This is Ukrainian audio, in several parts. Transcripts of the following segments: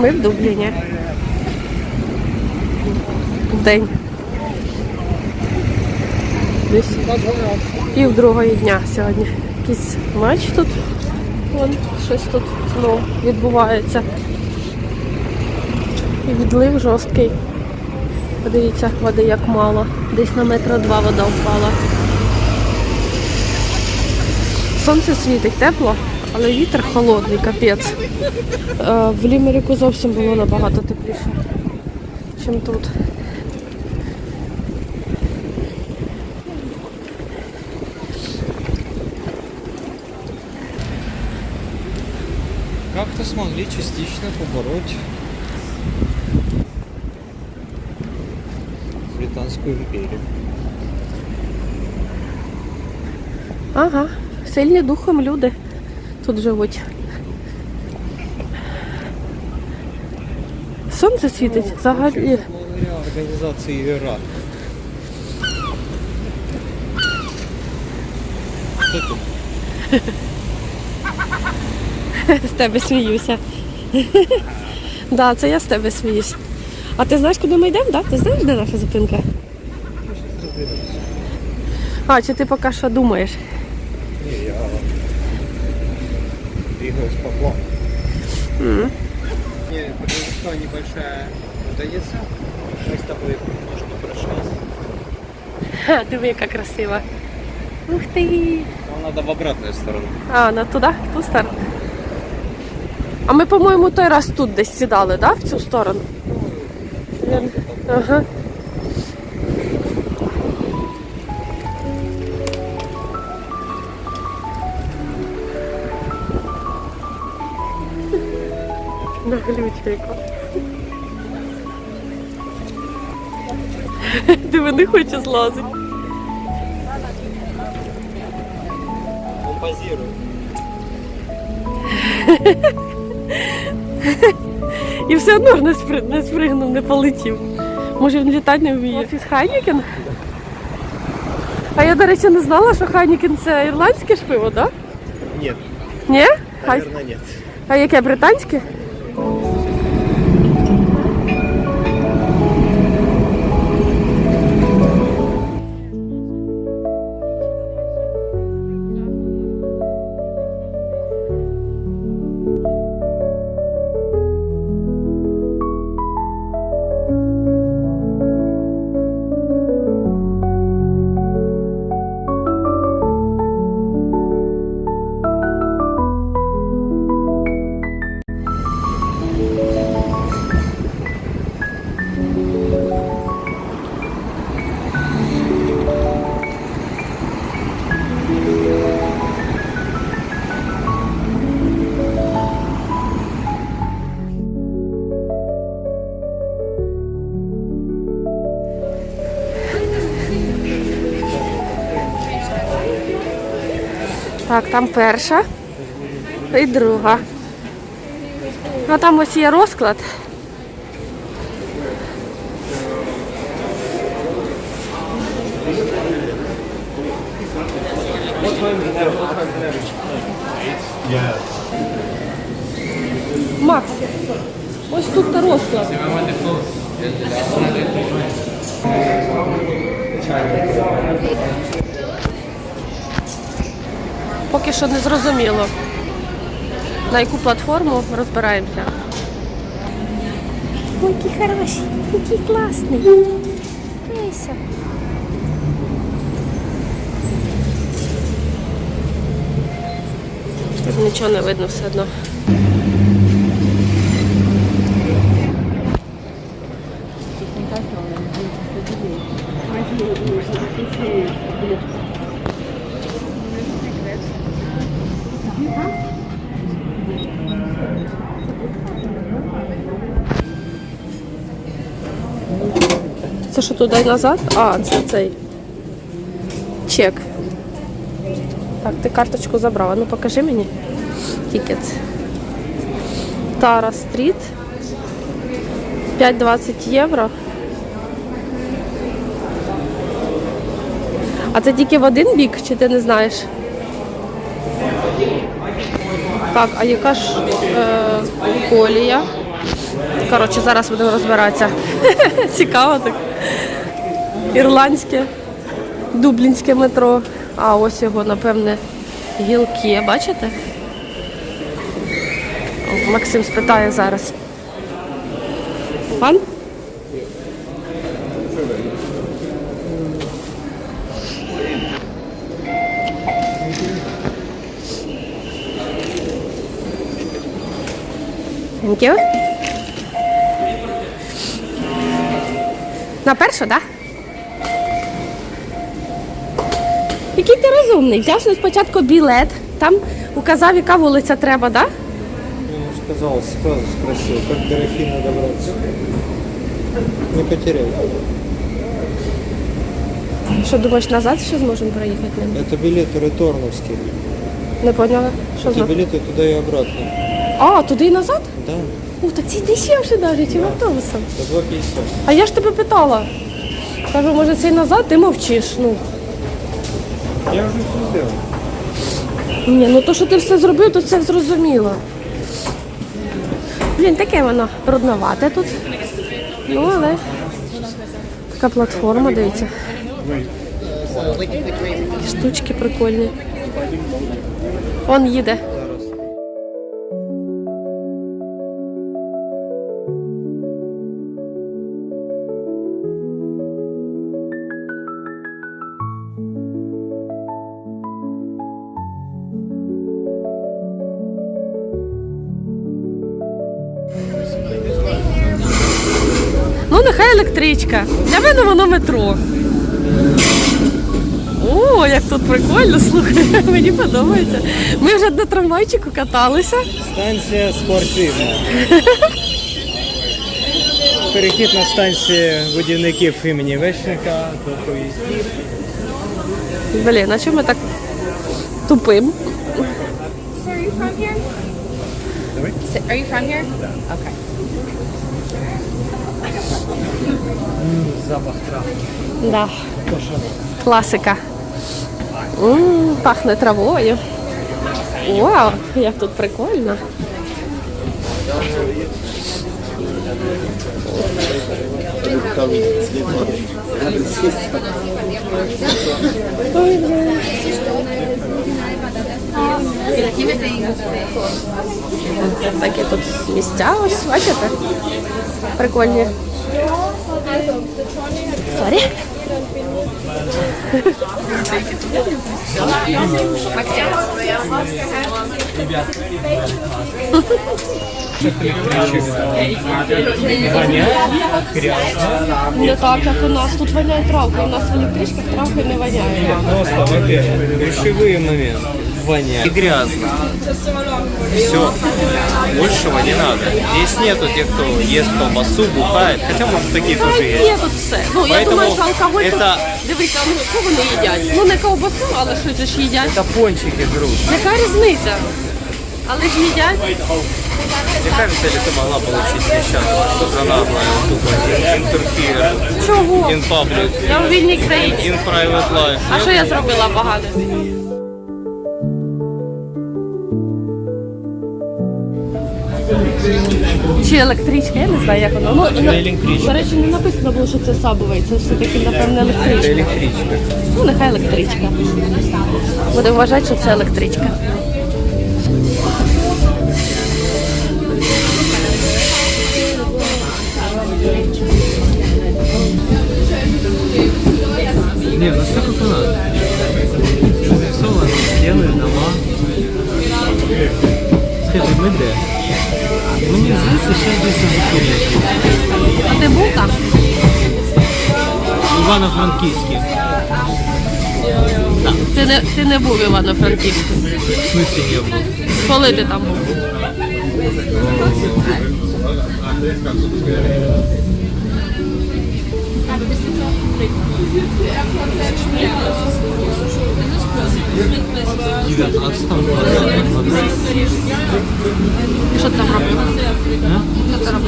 Ми в Дубліні. В день. Десь пів другої дня сьогодні. Якийсь матч тут. Вон, щось тут знову відбувається. І відлив жорсткий. Подивіться, води як мало. Десь на метро два вода впала. Сонце світить тепло, але вітер холодний, капець. Е, В Лімеріку зовсім було набагато тепліше, ніж тут. Как-то смогли частично побороть Британскую империю. Ага, сильні духом люди тут живуть. Сонце світить взагалі. Организации ИРА. Кто тут? З тебе сміюся. да, це я з тебе сміюсь. А ти знаєш, куди ми йдемо, да? Ти знаєш, де наша зупинка? А, чи ти поки що думаєш? Не, я двигаюсь по плану. М. Не, произошла небольшая путаница. Мы с тобой немножко прошлись. Ха, диви, яка красива. Ух ти! Нам надо в обратную сторону. А, на туди, в ту сторону. А ми, по-моєму, той раз тут десь сідали, да? В цю сторону? Ага. Глючейку. Диви, не хоче злазити. Он. І все одно ж не, спри... не спригнув, не полетів. Може він літати не вміє. Офіс Хайнікен? А я, до речі, не знала, що Хайнікен це ірландське ж пиво, так? Нет, Да? Ні? Хай... наверное, нет. А яке британське? Там перша і друга. А там ось є розклад. Макс, ось тут та розклад. Поки що не зрозуміло. На яку платформу розбираємося. Ой, який хороший, який класний. Дивися. Нічого не видно все одно. Що туди назад? А, це цей чек. Так, ти карточку забрала. Ну покажи мені. Тікет. Тара Стріт. 5,20 євро. А це тільки в один бік, чи ти не знаєш? Так, а яка ж е? Коротше, зараз будемо розбиратися. Цікаво так. Ірландське, дублінське метро. А ось його, напевне, гілки. Бачите? Максим спитає зараз. Пан? Thank. На першу, так? Да? Який ти розумний. Взяв спочатку білет, там указав, яка вулиця треба, так? Да? Он сказал, сразу спросил, как до Рахина добраться. Не потерял. Що думаєш, назад ще зможемо проїхати? ним? Это билеты реторновские. Не поняла? Що Это за? билеты туда и обратно. А, туди і назад? Да, Ух, так це дешевше навіть, чим автобусом. по 2,50. А я ж тебе питала. Кажу, може це і назад, ти мовчиш. Ну. Я вже все зробив. Ні, ну то, що ти все зробив, то це зрозуміло. Блін, таке воно брудновате тут. Ну, але така платформа, дивіться. Штучки прикольні. Он їде. Електричка. Для мене воно метро. О, як тут прикольно, слухай, мені подобається. Ми вже на трамвайчику каталися. Станція спортивна. Перехід на станцію будівників імені Вещенка до поїздів. Блін, а чому ми так тупим? Are you from here? Are you from here? Okay. Запах трав. Да. Класика. м пахне травою. Вау, як тут прикольно. Ой. Такі тут місця ось, бачите? Прикольні. Сорі. Воняє, грязно. Не так, як у нас. Тут воняє травка. У нас в електричках травки не воняє. Просто, во-первых, ключевые моменты. Воняет. И грязно. Все. Большего не надо. Здесь нету тех, кто ест колбасу, бухает. Хотя, может, такие Та тоже є есть. тут все. Ну, я Поэтому думаю, що алкоголь тут... это- Дивіться, ну що вони їдять? Ну не ковбасу, але щось ж їдять. Это пончики жрут. Яка різниця? Але ж їдять. Мне кажется, ли ты могла получить несчастье, что за наглая тупо interfere Чого? in public, Я в вільній країні. in private life. А що я зробила погано? Чи електричка, я не знаю, як воно. Ну, на- електричка. До речі, не написано було, що це сабовий, це все-таки, напевно, Это електричка. Ну, нехай електричка. Будемо вважати, що це електричка. Івано-Франківський. Ти не, ти не був Івано-Франківську. В смислі я був? Коли ти там був? Що ти там робив? Що ти?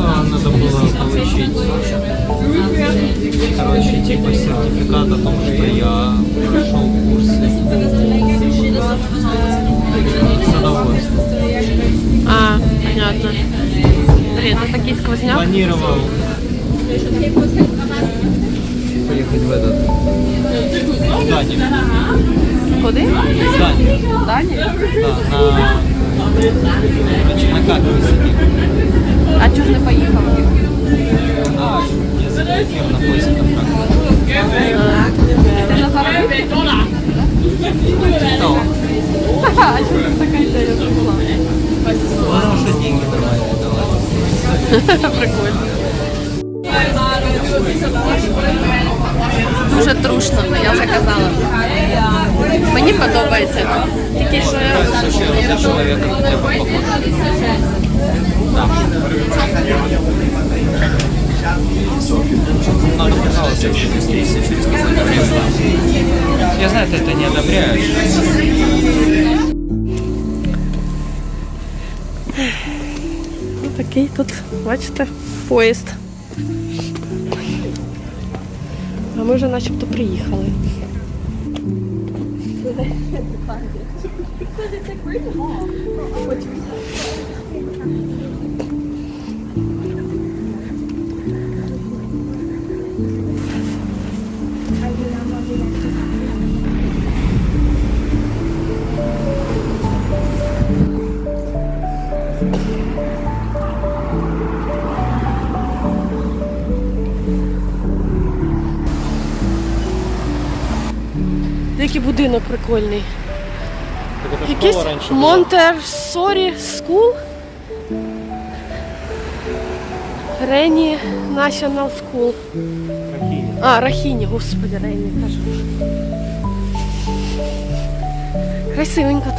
А, Надо было получить, короче, типа сертификат о том, что я прошел курсы садоводства. А, понятно. такий сквозняк. Планировал поехать в этот здание. Куди? Здание. Дані? Да, на, короче, на камеру сидим. А чого ж не поїхав? А, я заплатил на поиск контракта. Ти на? А чого ж така ідея була? Что деньги нормально давали. Прикольно. Дуже трушно, я вже казала. Мені подобається. Тільки що я Слушай, вот этот человек хотя бы похож. Нам не казалось, что через 30, через какое-то время. Я знаю, ты это не одобряешь. Ну, такий тут, бачите, поїзд. А ми вже начебто приїхали. Який будинок прикольний. Якийсь Монтерсорі Скул. Рені National School. Рахіні. А, Рахіні, господи, Рені кажу. Красивенько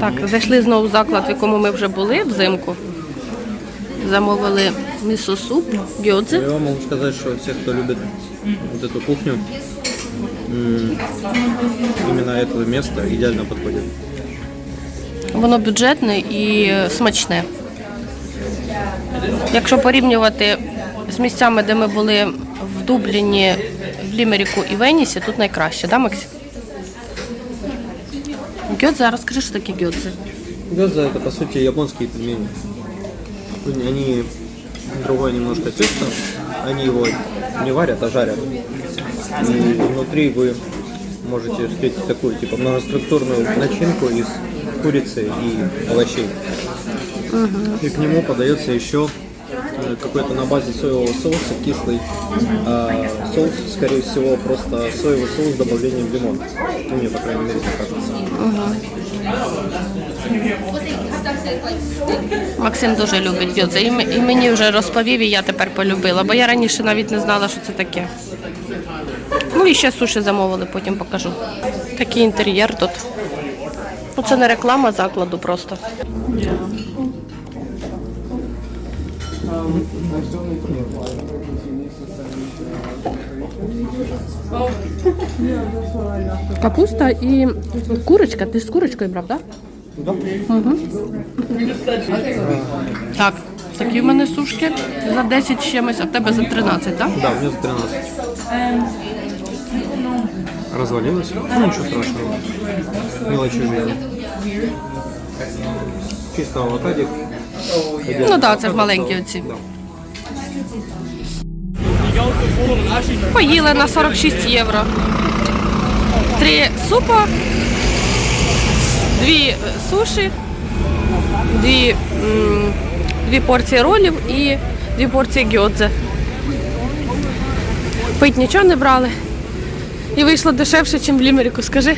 Так, зайшли знову в заклад, в якому ми вже були взимку. Замовили місо-суп, гьодзи. Я вам могу сказать, что все, кто любит вот эту кухню, м, именно это место идеально подходит. Воно бюджетне і смачне. Якщо порівнювати з місцями, де ми були в Дубліні, в Лімеріку і Венісі, тут найкраще, да, Максим? Гьодзи, а розкажи, що таке гьодзи. Гёдза это по сути японские пельмени. Они другое немножко тесто, они его не варят, а жарят. И внутри вы можете встретить такую типа многоструктурную начинку из курицы и овощей. И к нему подается еще какой-то на базе соевого соуса кислый а соус, скорее всего, просто соевый соус с добавлением лимона. Ну, мне, по крайней мере, так кажется. Максим дуже любить гьодзи. І, м- і мені вже розповів, і я тепер полюбила, бо я раніше навіть не знала, що це таке. Ну і ще суші замовили, потім покажу. Такий інтер'єр тут. Ну, це не реклама закладу просто. Капуста і курочка. Ти ж з курочкою брав, так? Да. Так, такі в мене сушки за 10 чимось, а в тебе за 13, так? Да, у меня за 13. Развалилось? Ну, ничего страшного. Мелочи жизни. Чисто авокадик. Ну так, це ж маленькі оці. Поїли на 46 євро. Три супа, дві е, суші, дві, дві порції ролів і дві порції гьодзе. Пить нічого не брали. І вийшло дешевше, ніж в Лімеріку, скажи.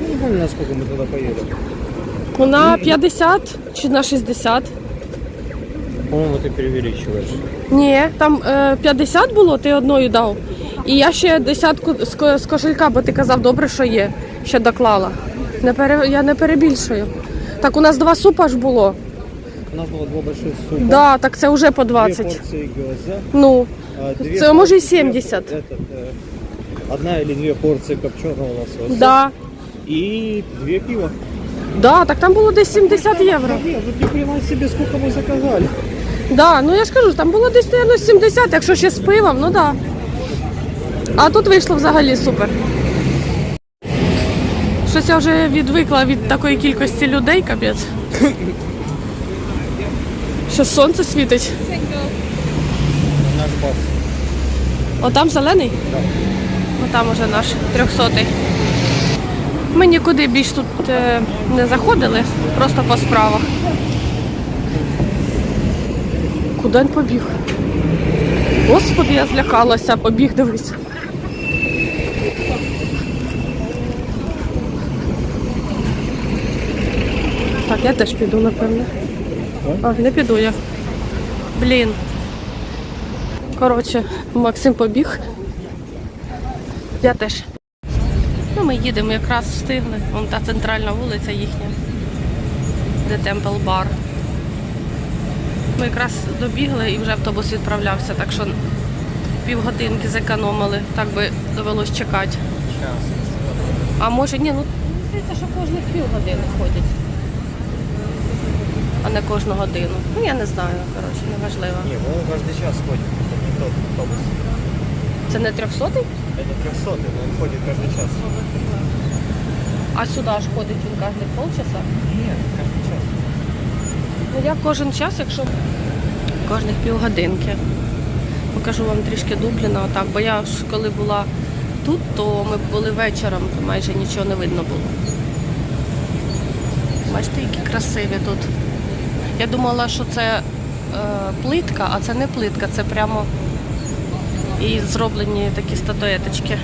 Не помню, насколько мы туда поедем. Ну, На 50 чи на 60. По-моему, ты преувеличиваешь. Ні, там е, 50 було, ти одною дав. І я ще десятку з, ко- з кошелька, бо ти казав, добре, що є, ще доклала. Не пере, я не перебільшую. Так, у нас два супа ж було. У нас было два больших супа. Да, так це вже по Две 20. порции гёза. Ну, а, две Це може і порции 70. Этот, э, одна или две порции копченого лосося. да. и две пива. Да, так там було десь 70 євро. Нет, вот ни хрена себе, сколько мы заказали. Да, ну я ж кажу, там було десь наверно, 70, якщо ще з пивом, ну да. А тут вийшло взагалі супер. Щось я вже відвикла від такої кількості людей, капець. Що сонце світить. Наш бас. О, там зелений? Так. О, там уже наш трьохсотий. Ми нікуди більш тут е, не заходили, просто по справах. Куди він побіг? Господи, я злякалася, побіг, дивись. Так, я теж піду, напевне. А, не піду я. Блін. Коротше, Максим побіг. Я теж. Ну, ми їдемо, якраз встигли. Вон та центральна вулиця їхня, де Темпл Бар. Ми якраз добігли і вже автобус відправлявся, так що півгодинки зекономили, так би довелось чекати. А може, ні, ну здається, що кожних півгодини ходять, а не кожну годину. Ну я не знаю, коротше, неважливо. Не, мы каждый час ходим. Это не тот автобус. Це не трьохсотий? Это 300, но он ходит каждый час. А сюди ж ходить він кожні полчаса. Нет, каждый час. Ну я кожен час, якщо кожних півгодинки. Покажу вам трішки Дубліна, отак, бо я ж коли була тут, то ми були вечором, то майже нічого не видно було. Бачите, які красиві тут. Я думала, що це е, плитка, а це не плитка, це прямо і зроблені такі статуеточки.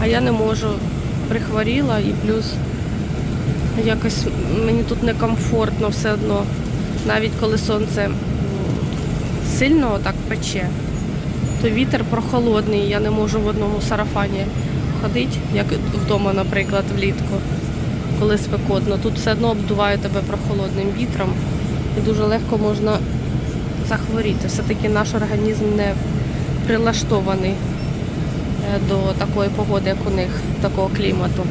А я не можу. Прихворіла і плюс якось мені тут некомфортно все одно. Навіть коли сонце сильно так пече, то вітер прохолодний, я не можу в одному сарафані ходити, як вдома, наприклад, влітку, коли спекотно. Тут все одно обдуває тебе прохолодним вітром і дуже легко можна захворіти. Все-таки наш організм не прилаштований е, до такої погоди, як у них, такого клімату.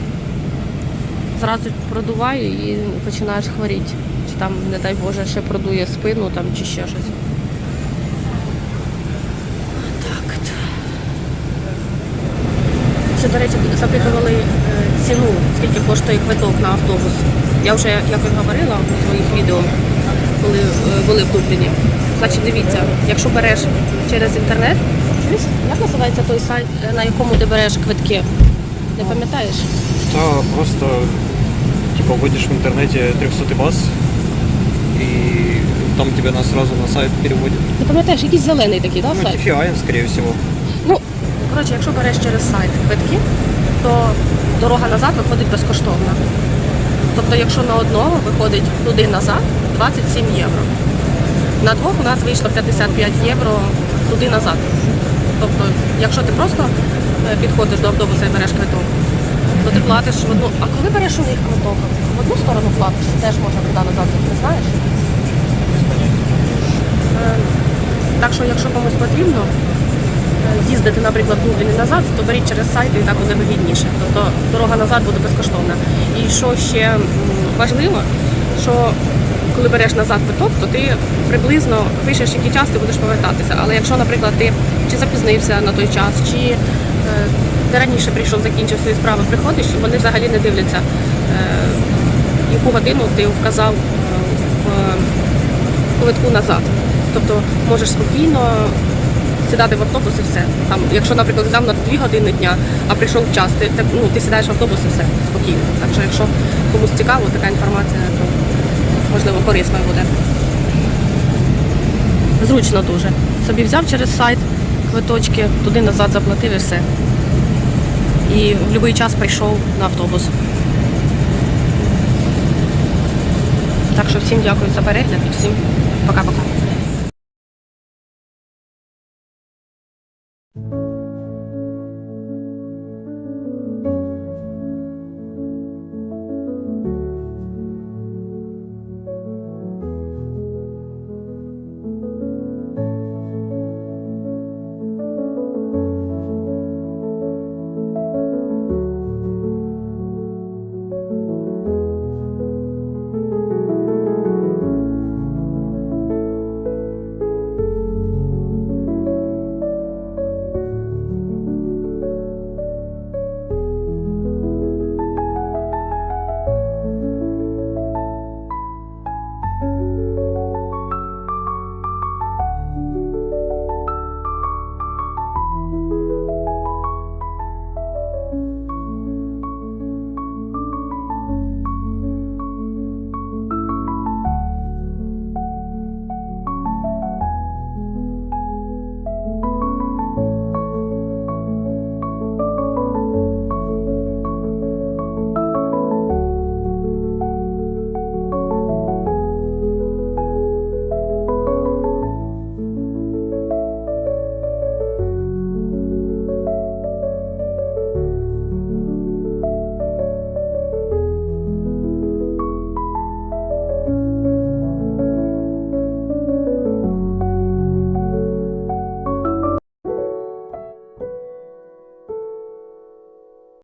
Зразу продуває і починаєш хворіти. Чи там, не дай Боже, ще продує спину там, чи ще щось. Так. от. Ще, до речі, запитували е, ціну, скільки коштує квиток на автобус. Я вже якось говорила у своїх відео, коли е, були в Дубліні. Значить, дивіться, якщо береш через інтернет, чуєш, як називається той сайт, е, на якому ти береш квитки? Не пам'ятаєш? Да, просто типа вводишь в интернете 300 бас, и там тебя на, сразу на сайт переводит. Не пам'ятаєш, якийсь зелений такий, да, Ну. TFI, скорее всего. Коротше, якщо береш через сайт квитки, то дорога назад виходить безкоштовно. Тобто, якщо на одного виходить туди назад 27 євро. На двох у нас вийшло 55 євро туди назад. Тобто, якщо ти просто е, підходиш до автобуса і береш квиток, то ти платиш в одну. А коли береш у них квиток, в одну сторону платиш, теж можна туди назад, не знаєш? Е, Так що, якщо комусь потрібно, їздити, наприклад, Дублін назад, то беріть через сайт і так буде вигідніше. Тобто дорога назад буде безкоштовна. І що ще важливо, що коли береш назад квиток, то ти приблизно пишеш, який час ти будеш повертатися. Але якщо, наприклад, ти чи запізнився на той час, чи е, ти раніше прийшов, закінчив свої справи, приходиш, вони взагалі не дивляться, е, яку годину ти вказав е, в квитку назад. Тобто можеш спокійно сідати в автобус і все. Там, якщо, наприклад, взяв на 2 години дня, а прийшов час, ти, ти, ну, ти сідаєш в автобус і все спокійно. Так що, якщо комусь цікаво, така інформація, то можливо корисно буде. Зручно дуже. Собі взяв через сайт квиточки, туди назад заплатив і все. І в будь-який час прийшов на автобус. Так що всім дякую за перегляд і всім пока-пока.